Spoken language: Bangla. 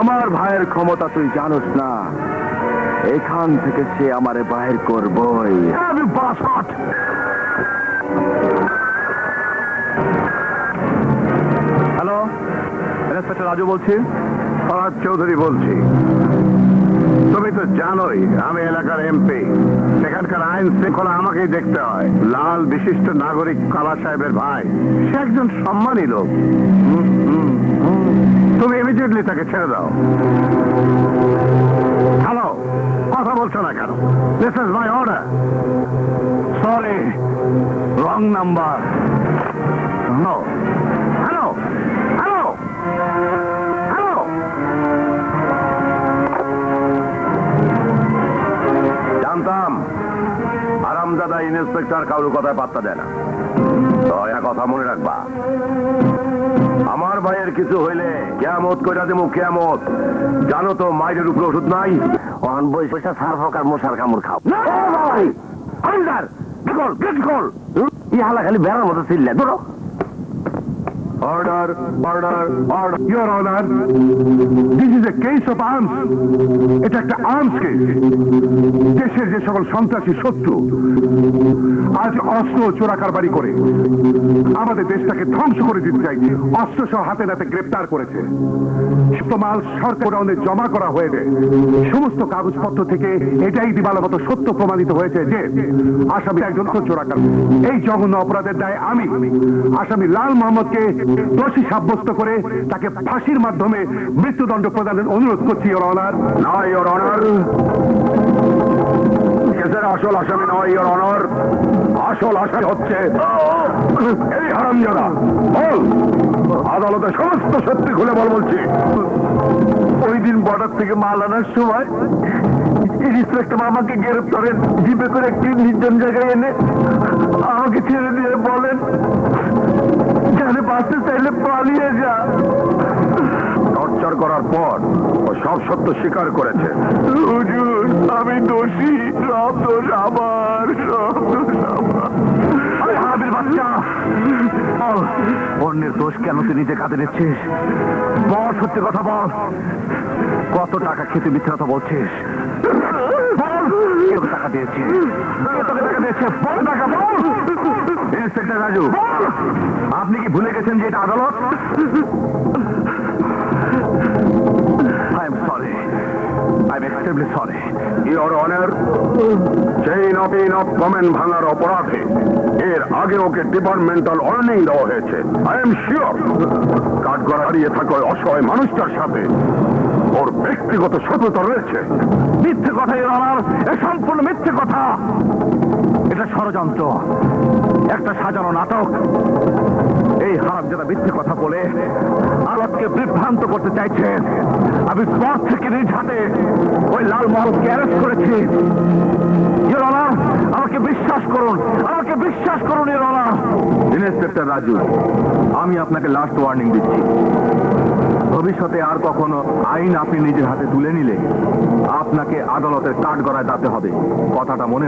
আমার ভাইয়ের ক্ষমতা তুই জানোস না। এখান থেকে সে আমারে বাহির করবই। আমি বাসট হ্যালো ইন্সপেক্টর রাজু বলছি? ফরাদ চৌধুরী বলছি। তুমি তো জানোই আমি এলাকার এমপি সেখানকার আইন শৃঙ্খলা আমাকেই দেখতে হয়। লাল বিশিষ্ট নাগরিক কালা সাহেবের ভাই। সে একজন সম্মানী লোক। তুমি ইমিডিয়েটলি তাকে ছেড়ে দাও। হ্যালো কথা বলছো না কেন? This is my order sorry wrong number hello আরামদাদা inspector কারুর কথায় পাত্তা দেয় না। দয়া কথা মনে রাখবা। আমার ভাইয়ের কিছু হইলে কেয়ামত কইরা দেবো কেয়ামত। জানো তো মায়ের উপরে ওষুধ নাই? অন বই পয়সা সার ফকার মশার কামড় খাও। ইহালা খালি বেড়ার মতো ছিল ধরো। Order, order, order. Your Honor, this is a case of arms. এটা একটা আর্মস কেস দেশের যে সকল সন্ত্রাসী শত্রু আজ অস্ত্র চোরাকারবারি করে আমাদের দেশটাকে ধ্বংস করে দিতে চাইছে অস্ত্র সহ হাতে নাতে গ্রেপ্তার করেছে মাল সরকার অনেক জমা করা হয়েছে সমস্ত কাগজপত্র থেকে এটাই দিবালগত সত্য প্রমাণিত হয়েছে যে আসামি একজন চোরাকার এই জঘন্য অপরাধের দায় আমি আসামি লাল মোহাম্মদকে দোষী সাব্যস্ত করে তাকে ফাঁসির মাধ্যমে মৃত্যুদণ্ড প্রদানের অনুরোধ করছি ওর অনার না ইওর অনার কেসের আসল আসামি নয় ইওর অনার আসল আসামি হচ্ছে এই হারামজাদা। বল। আদালতে সমস্ত সত্যি খুলে বল বলছি। ওই দিন বর্ডার থেকে মাল আনার সময় ইন্সপেক্টর আমাকে গ্রেপ্তারের জিপে করে একটি নির্জন জায়গায় এনে আমাকে করার পর ও সব সত্য স্বীকার করেছে। হুজুর আমি দোষী। সব দোষ আমার সব দোষ আমার। আরে হারামির বাচ্চা! বল অন্যের দোষ কেন তুই নিজে কাঁদে নিচ্ছিস? বল সত্যি কথা বল। কত টাকা খেতে মিথ্যে কথা বলছিস? বল টাকা দিয়েছি তোকে টাকা দিয়েছে? বল টাকা বল। ইন্সপেক্টর রাজু আপনি কি ভুলে গেছেন যে এটা আদালত? Extremely sorry your honour chain of in of comment ভাঙার অপরাধে এর আগে ওকে ডিপার্টমেন্টাল ওয়ার্নিং দেওয়া হয়েছে। আই এম শিওর কাঠগড়া হারিয়ে থাকা অসহায় মানুষটার সাথে ওর ব্যক্তিগত শত্রুতা রয়েছে। মিথ্যে কথা এর অনার এ সম্পূর্ণ মিথ্যে কথা। এটা ষড়যন্ত্র, একটা সাজানো নাটক। এই হারাম যারা মিথ্যে কথা বলে আলোককে বিভ্রান্ত করতে চাইছে। আমি স্পট থেকে নিজ হাতে ওই লাল মহলকে অ্যারেস্ট করেছি। আমাকে বিশ্বাস করুন, আমাকে বিশ্বাস করুন ইয়োর অনার ইন্সপেক্টর রাজু আমি আপনাকে লাস্ট ওয়ার্নিং দিচ্ছি। ভবিষ্যতে আর কখনো আইন আপনি নিজের হাতে তুলে নিলে আপনাকে আদালতের কাঠগড়ায় দাতে হবে। কথাটা মনে